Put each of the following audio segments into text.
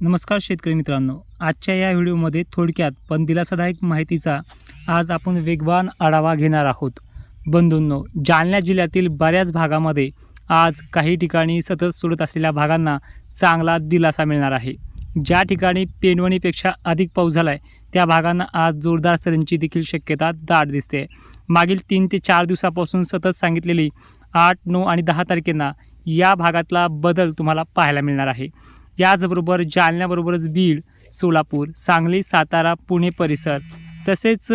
नमस्कार शेतकरी मित्रांनो. आजच्या या व्हिडिओमध्ये थोडक्यात पण दिलासादायक माहितीचा आज आपण वेगवान आढावा घेणार आहोत. बंधूंनो जालना जिल्ह्यातील बऱ्याच भागामध्ये आज काही ठिकाणी सतत सोडत असलेल्या भागांना चांगला दिलासा मिळणार आहे. ज्या ठिकाणी पेनवणीपेक्षा अधिक पाऊस झाला आहे त्या भागांना आज जोरदार सरींची देखील शक्यता दाट दिसते. मागील तीन ते चार दिवसापासून सतत सांगितलेली आठ नऊ आणि दहा तारखेंना या भागातला बदल तुम्हाला पाहायला मिळणार आहे. याचबरोबर जालन्याबरोबरच बीड सोलापूर सांगली सातारा पुणे परिसर तसेच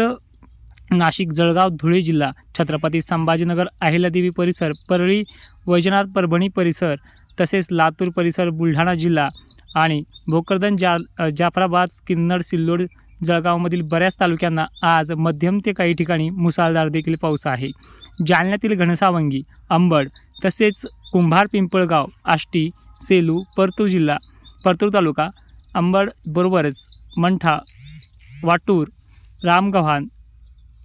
नाशिक जळगाव धुळे जिल्हा छत्रपती संभाजीनगर अहिल्यादेवी परिसर परळी वैजनाथ परभणी परिसर तसेच लातूर परिसर बुलढाणा जिल्हा आणि भोकरदन जा जाफराबाद किन्नड सिल्लोड जळगावमधील बऱ्याच तालुक्यांना आज मध्यम ते काही ठिकाणी मुसळधार देखील पाऊस आहे. जालन्यातील घनसावंगी अंबड तसेच कुंभार पिंपळगाव आष्टी सेलू परतूर जिल्हा परतूर तालुका अंबड बरोबरच मंठा वाटूर रामगव्हाण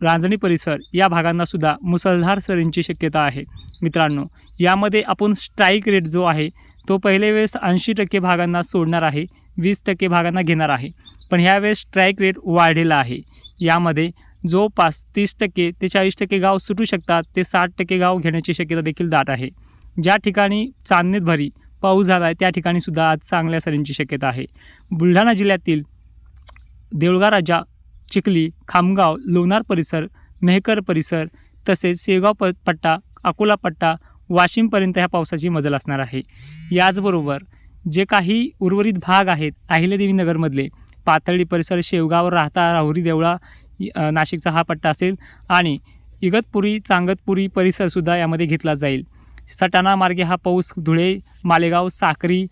रांजणी परिसर या भागांनासुद्धा मुसळधार सरींची शक्यता आहे. मित्रांनो यामध्ये आपण स्ट्राईक रेट जो आहे तो पहिले वेळेस ऐंशी टक्के भागांना सोडणार आहे वीस टक्के भागांना घेणार आहे. पण ह्यावेळेस स्ट्राईक रेट वाढलेला आहे. यामध्ये जवळपास तीस टक्के ते चाळीस टक्के गाव सुटू शकतात ते साठ टक्के गाव घेण्याची शक्यता देखील दाट आहे. ज्या ठिकाणी चांदणीत भरी पाऊस झाला आहे त्या ठिकाणीसुद्धा आज चांगल्या सरींची शक्यता आहे. बुलढाणा जिल्ह्यातील देऊळगा राजा चिखली खामगाव लोणार परिसर मेहकर परिसर तसेच शेगाव प पट्टा अकोला पट्टा वाशिमपर्यंत ह्या पावसाची मजल असणार आहे. याचबरोबर जे काही उर्वरित भाग आहेत अहिल्यादेवी नगरमधले पाथर्डी परिसर शेवगाव राहता राहुरी देवळा नाशिकचा हा पट्टा असेल आणि इगतपुरी चांगतपुरी परिसरसुद्धा यामध्ये घेतला जाईल. सटाणा मार्गे हा पाऊस धुळे मालेगाव साक्री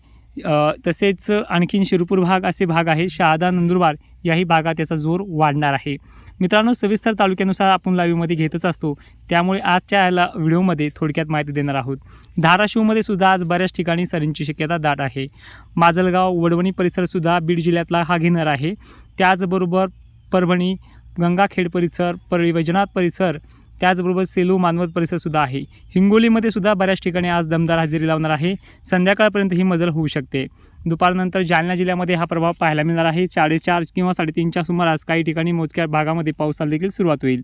तसेच आणखीन शिरपूर भाग असे भाग आहे शहादा नंदुरबार याही भागात याचा जोर वाढणार आहे. मित्रांनो सविस्तर तालुक्यानुसार आपण लाईव्हमध्ये घेतच असतो. त्यामुळे आजच्या याला व्हिडिओमध्ये थोडक्यात माहिती देणार आहोत. धाराशिवमध्ये सुद्धा आज बऱ्याच ठिकाणी सरींची शक्यता दाट आहे. माजलगाव वडवणी परिसरसुद्धा बीड जिल्ह्यातला हा घेणार आहे. त्याचबरोबर परभणी गंगाखेड परिसर परळी वैजनाथ परिसर त्याचबरोबर सेलू मानवत परिसरसुद्धा आहे. हिंगोलीमध्ये सुद्धा बऱ्याच ठिकाणी आज दमदार हजेरी लावणार आहे. संध्याकाळपर्यंत ही मजल होऊ शकते. दुपारनंतर जालना जिल्ह्यामध्ये हा प्रभाव पाहायला मिळणार आहे. साडेचार किंवा साडेतीनच्या सुमारास काही ठिकाणी मोजक्या भागामध्ये पावसाला देखील सुरुवात होईल.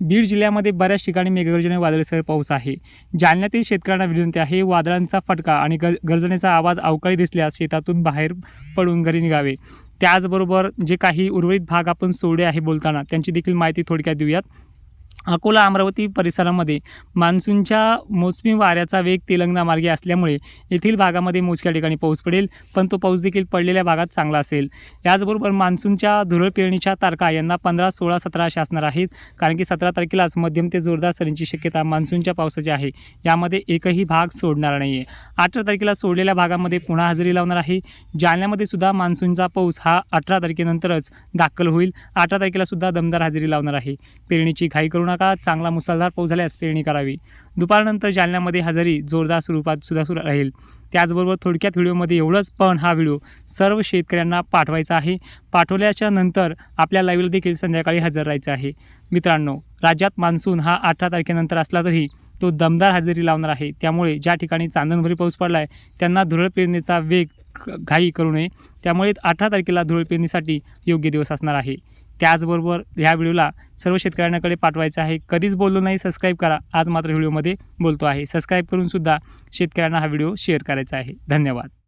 बीड जिल्ह्यामध्ये बऱ्याच ठिकाणी मेघगर्जने वादळीसह पाऊस आहे. जालन्यातील शेतकऱ्यांना विनंती आहे वादळांचा फटका आणि ग गर्जनेचा आवाज अवकाळी दिसल्यास शेतातून बाहेर पडून घरी निघावे. त्याचबरोबर जे काही उर्वरित भाग आपण सोडे आहे बोलताना त्यांची देखील माहिती थोडक्यात देऊयात. अकोला अमरावती परिसरामध्ये मान्सूनच्या मोसमी वाऱ्याचा वेग तेलंगणा मार्गे असल्यामुळे येथील भागामध्ये मोजक्या ठिकाणी पाऊस पडेल पण तो पाऊस देखील पडलेल्या भागात चांगला असेल. याचबरोबर मान्सूनच्या धुरळ पेरणीच्या तारखा यांना पंधरा सोळा सतरा अशा असणार आहेत कारण की सतरा तारखेलाच मध्यम ते जोरदार सरींची शक्यता मान्सूनच्या पावसाची आहे. यामध्ये एकही भाग सोडणार नाही आहे अठरा तारखेला सोडलेल्या भागामध्ये पुन्हा हजेरी लावणार आहे. जालन्यामध्ये सुद्धा मान्सूनचा पाऊस हा अठरा तारखेनंतरच दाखल होईल. अठरा तारखेला सुद्धा दमदार हजेरी लावणार आहे. पेरणीची घाई करू नका चांगला मुसळधार पाऊस झाल्यास पेरणी करावी. दुपारनंतर जालन्यामध्ये हजेरी जोरदार स्वरूपात सुद्धा सुरू राहील. त्याचबरोबर थोडक्यात व्हिडिओमध्ये एवढंच पण हा व्हिडिओ सर्व शेतकऱ्यांना पाठवायचा आहे. पाठवल्याच्या नंतर आपल्या लाईव्हला देखील संध्याकाळी हजर राहायचं आहे. मित्रांनो राज्यात मान्सून हा अठरा तारखेनंतर असला तरी तो दमदार हजेरी लावणार आहे. त्यामुळे ज्या ठिकाणी चांदणभरी पाऊस पडला आहे त्यांना धुरळ पेरणीचा वेग घाई करू नये. त्यामुळे अठरा तारखेला धुरळ पेरणीसाठी योग्य दिवस असणार आहे. त्याचबरोबर ह्या व्हिडिओला सर्व शेतकऱ्यांकडे पाठवायचं आहे. कधीच बोललो नाही सबस्क्राईब करा. आज मात्र व्हिडिओमध्ये बोलतो आहे. सबस्क्राईब करूनसुद्धा शेतकऱ्यांना हा व्हिडिओ शेअर करायचा आहे. धन्यवाद.